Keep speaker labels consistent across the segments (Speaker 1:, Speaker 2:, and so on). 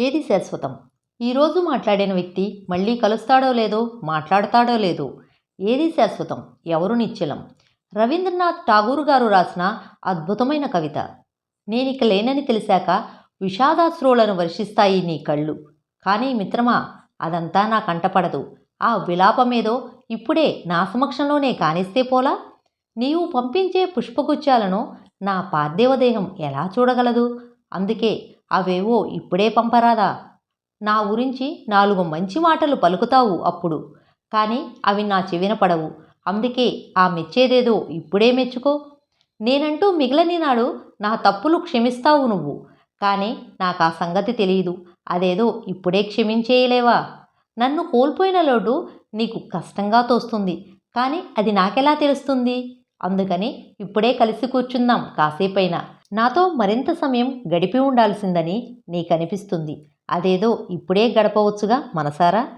Speaker 1: ఏది శాశ్వతం? ఈరోజు మాట్లాడిన వ్యక్తి మళ్ళీ కలుస్తాడో లేదో మాట్లాడతాడో లేదో. ఏది శాశ్వతం? ఎవరు నిశ్చలం? రవీంద్రనాథ్ ఠాగూర్ గారు రాసిన అద్భుతమైన కవిత. నేనిక లేనని తెలిసాక విషాదాశ్రువులను వర్షిస్తాయి నీ కళ్ళు. కానీ మిత్రమా అదంతా నా కంటపడదు. ఆ విలాపమేదో ఇప్పుడే నా సమక్షంలోనే కానిస్తే పోలా? నీవు పంపించే పుష్పగుచ్చాలను నా పార్థివదేహం ఎలా చూడగలదు? అందుకే అవేవో ఇప్పుడే పంపరాదా? నా గురించి నాలుగు మంచి మాటలు పలుకుతావు అప్పుడు. కానీ అవి నా చెవిన పడవు. అందుకే ఆ మెచ్చేదేదో ఇప్పుడే మెచ్చుకో. నేనంటూ మిగిలని నాడు నా తప్పులు క్షమిస్తావు నువ్వు. కానీ నాకు ఆ సంగతి తెలియదు అదేదో ఇప్పుడే క్షమించేయలేవా? నన్ను కోల్పోయిన లోటు నీకు కష్టంగా తోస్తుంది. కానీ అది నాకెలా తెలుస్తుంది? అందుకని ఇప్పుడే కలిసి కూర్చుందాం కాసేపైనా. నాతో మరింత సమయం గడిపి ఉండాల్సిందని నీకనిపిస్తుంది. అదేదో ఇప్పుడే గడపవచ్చుగా మనసారా?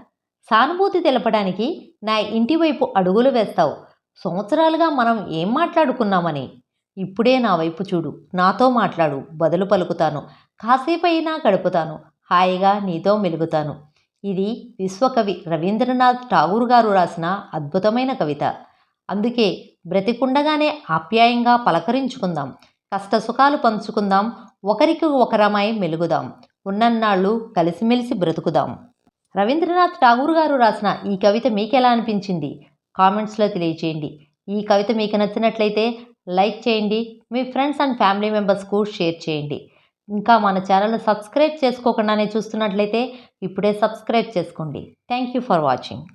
Speaker 1: సానుభూతి తెలపడానికి నా ఇంటివైపు అడుగులు వేస్తావు. సంవత్సరాలుగా మనం ఏం మాట్లాడుకున్నామని? ఇప్పుడే నా వైపు చూడు. నాతో మాట్లాడు. బదులు పలుకుతాను. కాసేపైనా గడుపుతాను. హాయిగా నీతో మెలుగుతాను. ఇది విశ్వకవి రవీంద్రనాథ్ ఠాగూర్ గారు రాసిన అద్భుతమైన కవిత. అందుకే బ్రతికుండగానే ఆప్యాయంగా పలకరించుకుందాం. కష్ట సుఖాలు పంచుకుందాం ఒకరికి ఒకరమై మెలుగుదాం ఉన్నన్నాళ్ళు కలిసిమెలిసి బ్రతుకుదాం. రవీంద్రనాథ్ ఠాగూర్ గారు రాసిన ఈ కవిత మీకెలా అనిపించింది? కామెంట్స్లో తెలియచేయండి. ఈ కవిత మీకు నచ్చినట్లయితే లైక్ చేయండి మీ ఫ్రెండ్స్ అండ్ ఫ్యామిలీ మెంబర్స్కు షేర్ చేయండి. ఇంకా మన ఛానల్ సబ్స్క్రైబ్ చేసుకోకుండానే చూస్తున్నట్లయితే ఇప్పుడే సబ్స్క్రైబ్ చేసుకోండి. Thank you for watching.